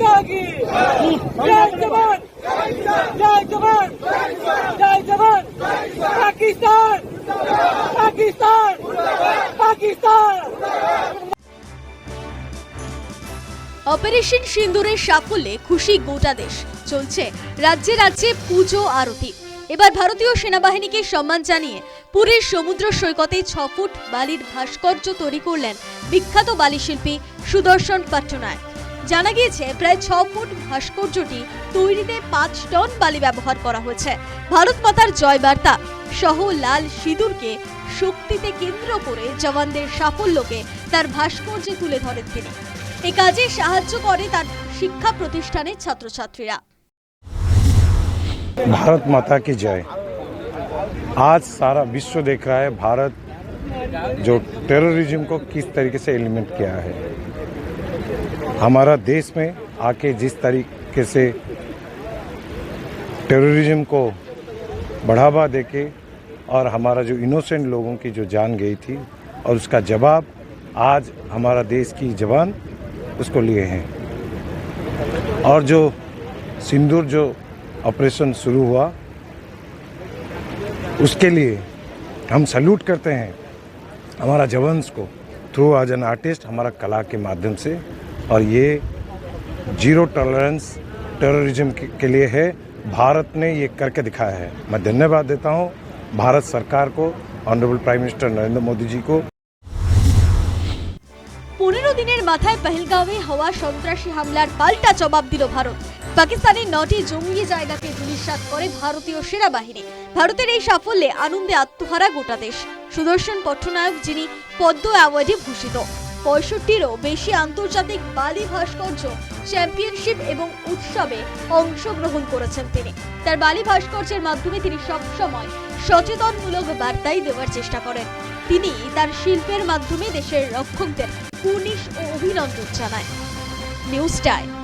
মাতা অপারেশন সিন্দুরের সাফল্যে খুশি গোটা দেশ চলছে রাজ্যে রাজ্যে পুজো আরতি এবার ভারতীয় সেনাবাহিনীকে সম্মান জানিয়ে পুরীর সমুদ্র সৈকতে ছ ফুট বালির ভাস্কর্য তৈরি করলেন বিখ্যাত বালিশিল্পী সুদর্শন পাটনায় জানা গিয়েছে প্রায় ছ ফুট ভাস্কর্যটি তৈরিতে পাঁচ টন বালি ব্যবহার করা হয়েছে ভারত মাতার জয় বার্তা সহ লাল সিঁদুরকে শক্তিতে কেন্দ্র করে জওয়ানদের সাফল্যকে তার ভাস্কর্যে তুলে ধরেন তিনি এ কাজে সাহায্য করে তার শিক্ষা প্রতিষ্ঠানের ছাত্রছাত্রীরা भारत माता की जय आज सारा विश्व देख रहा है भारत जो टेररिज्म को किस तरीके से एलिमेंट किया है हमारा देश में आके जिस तरीके से टेररिज्म को बढ़ावा देके और हमारा जो इनोसेंट लोगों की जो जान गई थी और उसका जवाब आज हमारा देश की जवान उसको लिए हैं। और जो सिंदूर जो ऑपरेशन शुरू हुआ, उसके लिए हम सल्यूट करते हैं हमारा जवान्स को थ्रू आज एन आर्टिस्ट हमारा कला के माध्यम से। और ये जीरो टॉलरेंस टेररिज्म के के लिए है भारत ने ये करके दिखाया है मैं धन्यवाद देता हूँ भारत सरकार को honourable prime minister Narendra Modi ji को পনেরো দিনের মাথায় পেহেলগাঁওয়ে হওয়া সন্ত্রাসী হামলার পাল্টা জবাব দিল ভারত পাকিস্তানের নটি জঙ্গি জায়গাকে ধূলিসাৎ করে ভারতীয় সেনাবাহিনী ভারতের এই সাফল্যে আনন্দে আত্মহারা গোটা দেশ সুদর্শন পট্টনায়ক যিনি পদ্ম অ্যাওয়ার্ডে ভূষিত পঁয়ষট্টিরও বেশি আন্তর্জাতিক বালি ভাস্কর্য, চ্যাম্পিয়নশিপ এবং উৎসবে অংশগ্রহণ করেছেন তিনি। তার বালি ভাস্কর্যের মাধ্যমে তিনি সবসময় সচেতনমূলক বার্তাই দেওয়ার চেষ্টা করেন। তিনি তার শিল্পের মাধ্যমে দেশের রক্ষকদের কুনিশ ও অভিনন্দন জানায়। News time.